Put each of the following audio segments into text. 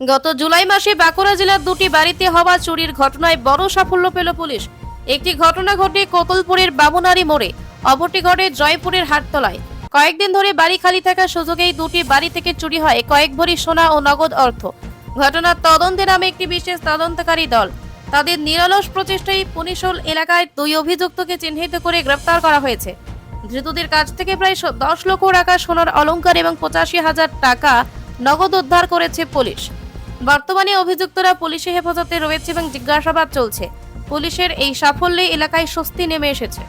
গত জুলাই মাসে বাঁকুড়া জেলার দুটি বাড়িতে হওয়া চুরির ঘটনায় বড় সাফল্য পেল পুলিশ। একটি ঘটনা ঘটে কোতুলপুরের বাবুনারি মোড়ে, অপরটি ঘটে জয়পুরের হাটতলায়। কয়েকদিন ধরে বাড়ি খালি থাকার সুযোগেই দুটি বাড়ি থেকে চুরি হয় কয়েক ভরি সোনা ও নগদ অর্থ। ঘটনার তদন্তে নামে একটি বিশেষ তদন্তকারী দল। তাদের নিরলস প্রচেষ্টায় পুনিশল এলাকায় দুই অভিযুক্তকে চিহ্নিত করে গ্রেপ্তার করা হয়েছে। ধৃতদের কাছ থেকে প্রায় দশ লক্ষ টাকা সোনার অলঙ্কার এবং পঁচাশি হাজার টাকা নগদ উদ্ধার করেছে পুলিশ। বর্তমানে অভিযুক্তরা পুলিশের হেফাজতে রয়েছে এবং জিজ্ঞাসাবাদ চলছে। পুলিশের এই সাফল্যে এলাকায় স্বস্তি নেমে এসেছে।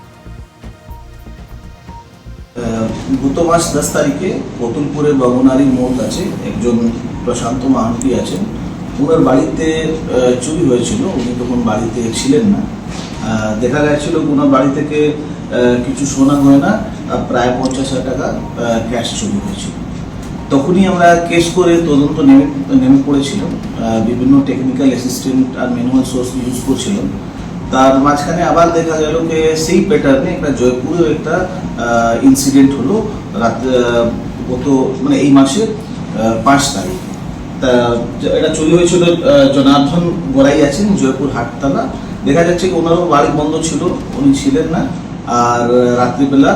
গত মাস দশ তারিখে কতুলপুরের বাবুনারি মোড় আছে একজন প্রশান্ত মাহান্তি আছেন। ওনার বাড়িতে চুরি হয়েছিল। উনি তখন বাড়িতে ছিলেন না। দেখা গেছিল ওনার বাড়ি থেকে কিছু সোনা গয়না আর প্রায় পঞ্চাশ হাজার টাকা ক্যাশ চুরি হয়েছিল। তখনই আমরা কেস করে তদন্ত নেমে নেমে পড়েছিলাম বিভিন্ন টেকনিক্যাল অ্যাসিস্ট্যান্ট আর ম্যানুয়াল সোর্স ইউজ করছিলাম তার মাঝখানে আবার দেখা গেল যে সেই প্যাটার্নে একটা জয়পুরেও একটা ইনসিডেন্ট হলো রাত গত মানে এই মাসের পাঁচ তারিখ। তা এটা চুরি হয়েছিল আহ, জনার্দন গোড়াই আছেন জয়পুর হাটতলা। দেখা যাচ্ছে ওনারও বাড়ি বন্ধ ছিল উনি ছিলেন না। আর রাত্রিবেলা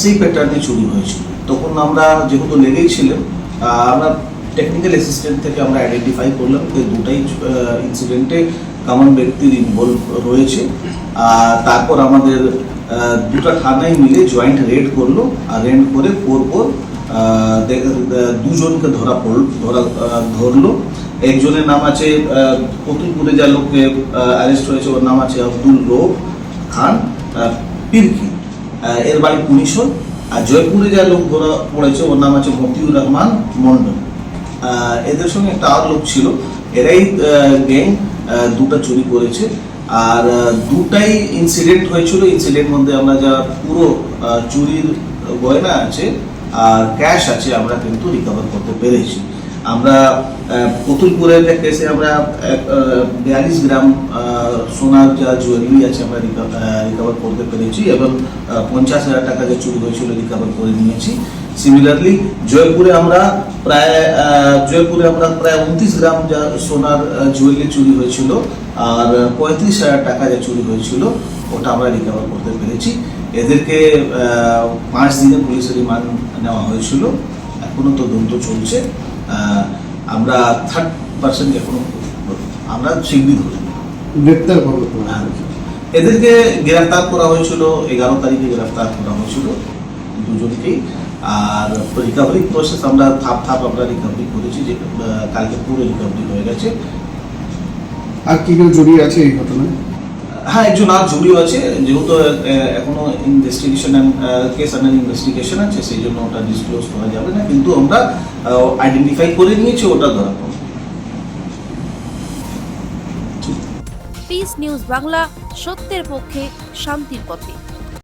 সেই প্যাটার্নে চুরি হয়েছিল। তখন আমরা যেহেতু লেগেই ছিলাম আমরা টেকনিক্যাল অ্যাসিস্ট্যান্ট থেকে আমরা আইডেন্টিফাই করলাম যে দুটাই ইনসিডেন্টে কমন ব্যক্তির ইনভলভ রয়েছে। আর তারপর আমাদের দুটো থানায় মিলে জয়েন্ট রেড করল। আর রেড করে পর পর দুজনকে ধরা পড়ল, ধরা ধরলো। একজনের নাম আছে কতুলপুরে যা লোককে অ্যারেস্ট হয়েছে, ওর নাম আছে আব্দুল রৌফ খান। পিরকি এর বাড়ি পুনিশন আর জয়পুরে যা লোক ধরা পড়েছে, ওর নাম আছে মতিউর রহমান মন্ডল এদের সঙ্গে একটা আর লোক ছিল, এরাই গ্যাং দুটা চুরি করেছে। আর দুটাই ইনসিডেন্ট হয়েছিল। ইনসিডেন্ট মধ্যে আমরা যা পুরো চুরির গয়না আছে, আর ক্যাশ আছে, আমরা কিন্তু রিকভার করতে পেরেছি। আমরা আহ, কতুলপুরের কেসে আমরা বিয়াল্লিশ গ্রাম সোনার যা জুয়েলারি আছে আমরা রিকভার করতে পেরেছি এবং পঞ্চাশ হাজার টাকা যে চুরি হয়েছিল রিকভার করে নিয়েছি। সিমিলারলি জয়পুরে আমরা প্রায় জয়পুরে আমরা প্রায় উনত্রিশ গ্রাম যা সোনার জুয়েলারি চুরি হয়েছিল আর পঁয়ত্রিশ হাজার টাকা যা চুরি হয়েছিল ওটা আমরা রিকভার করতে পেরেছি। এদেরকে পাঁচ দিনে পুলিশের রিমান্ড নেওয়া হয়েছিল। এখনও তদন্ত চলছে। আমরা থার্ড পার্সেন্ট এখনও আমরা শীঘ্রই ধরে গ্রেপ্তার কবে করা হ্যাঁ। এদেরকে গ্রেফতার করা হয়েছিল এগারো তারিখে গ্রেফতার করা হয়েছিল দুজনকেই। আর রিকভারি প্রসেস আমরা থাপ থাপ আমরা রিকভারি করেছি যে কালকে পুরো রিকভারি হয়ে গেছে। আর কি কেউ জড়িয়ে আছে এই ঘটনায়? হ্যাঁ একজন আর জড়িয়ে আছে, যেহেতু এখনও ইনভেস্টিগেশন কেস আন্ডার ইনভেস্টিগেশন আছে, সেই জন্য ওটা ডিসক্লোজ করা যাবে না, কিন্তু আমরা আইডেন্টিফাই করে নিয়েছি, ওটা ধরা পিস নিউজ বাংলা, সত্যের পক্ষে, শান্তির পথে।